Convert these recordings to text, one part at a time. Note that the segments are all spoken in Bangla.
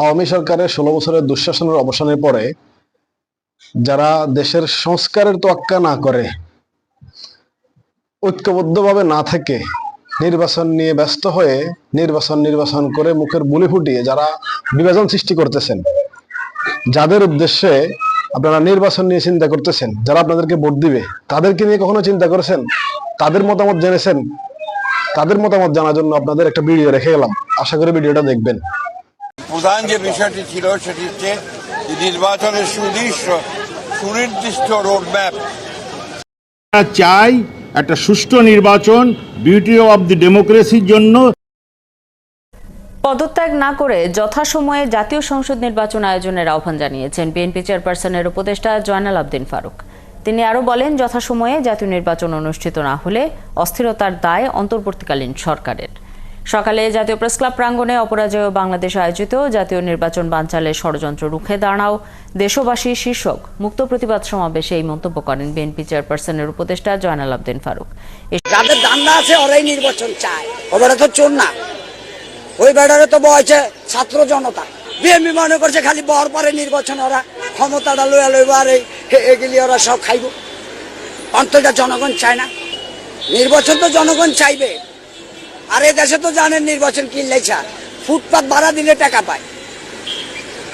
আওয়ামী সরকারের ষোলো বছরের দুঃশাসনের অবসানের পরে যারা দেশের সংস্কারের তোয়াক্কা না করে, ঐক্যবদ্ধভাবে না থেকে নির্বাচন নিয়ে ব্যস্ত হয়ে নির্বাচন নির্বাচন করে মুখের বুলি ফুটিয়ে যারা বিভাজন সৃষ্টি করতেছেন, যাদের উদ্দেশ্যে আপনারা নির্বাচন নিয়ে চিন্তা করতেছেন, যারা আপনাদেরকে ভোট দিবে, তাদেরকে নিয়ে কখনো চিন্তা করেছেন? তাদের মতামত জেনেছেন? তাদের মতামত জানার জন্য আপনাদের একটা ভিডিও রেখে গেলাম। আশা করি ভিডিওটা দেখবেন। প্রধান যে বিষয়টি ছিল সেটি হচ্ছে নির্বাচনের সুনির্দিষ্ট সুনির্দিষ্ট রোডম্যাপ চাই একটা সুষ্ঠু নির্বাচন বিউটি অব দি ডেমোক্রেসির জন্য। পদত্যাগ না করে যথাসময়ে জাতীয় সংসদ নির্বাচন আয়োজনের আহ্বান জানিয়েছেন বিএনপি চেয়ারপারসনের উপদেষ্টা জয়নাল আবদিন ফারুক। তিনি আরও বলেন যথাসময়ে জাতীয় নির্বাচন অনুষ্ঠিত না হলে অস্থিরতার দায় অন্তর্বর্তীকালীন সরকারের। সকালে জাতীয় প্রেসক্লাব প্রাঙ্গণে অপরাজয় বাংলাদেশ আয়োজিত জাতীয় নির্বাচন বানচালের ষড়যন্ত্র রুখে দাঁড়াও দেশবাসী শীর্ষক। মুক্ত প্রতিবাদ সমাবেশে এই মন্তব্য করেন বিএনপি চেয়ারপারসনের উপদেষ্টা জয়নাল আবদিন ফারুক। যাদের দান্দা আছে, ওরাই নির্বাচন চায়। ও বেড়া তো চোর না। ওই বেড়ারে তো বয়ছে ছাত্র জনতা। বিএমপি মনে করছে খালি বর পরে নির্বাচন, ওরা ক্ষমতাটা লইয়া লইব আর এই- এগুলি ওরা সব খাইব। অন্তটা জনগণ চায় না। নির্বাচন তো জনগণ চাইবে। আর এই দেশে তো জানেন নির্বাচন কিনলে চা ফুটপাত ভাড়া দিলে টাকা পায়।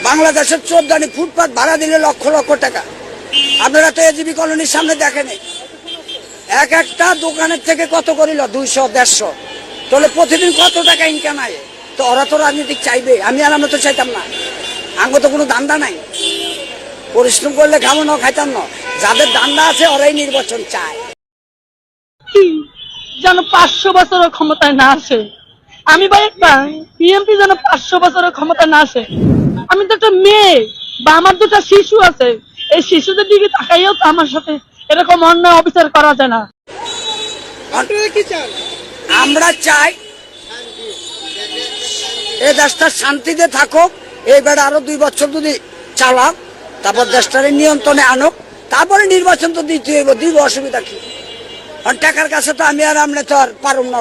বাংলাদেশের চোর জানি ফুটপাত ভাড়া দিলে লক্ষ লক্ষ টাকা। আপনারা তো এজিবি কলোনির সামনে দেখেনি এক একটা দোকানের থেকে কত করিল দুইশো, দেড়শো। তাহলে প্রতিদিন কত টাকা ইনকাম আয় তো ওরা তো রাজনীতিক চাইবে। আমি আর আমরা তো চাইতাম না। আঙ্গ তো কোনো দান্দা নাই। পরিশ্রম করলে খাব না, খাইতাম না। যাদের দান্দা আছে ওরাই নির্বাচন চায়। কি যেন পাঁচশো বছরের ক্ষমতায় না আসে। আমি ভাই একটা বিএনপি যেন পাঁচশো বছরের ক্ষমতায় না আসে। আমি তো একটা মেয়ে বা আমার দুটা শিশু আছে। এই শিশুদের দিকে তাকাইও তো আমার সাথে এরকম অন্যায় অবিচার করা যায় না। আমরা চাই এই দেশটা শান্তিতে থাকুক এই বেড়া আরও দুই বছর যদি চালাক তারপর দেশটারে নিয়ন্ত্রণে আনুক তারপরে নির্বাচন তো দিতে হইব দিব অসুবিধা কি? আর টাকার কাছে তো আমি আর আমরা তো আর পারুম না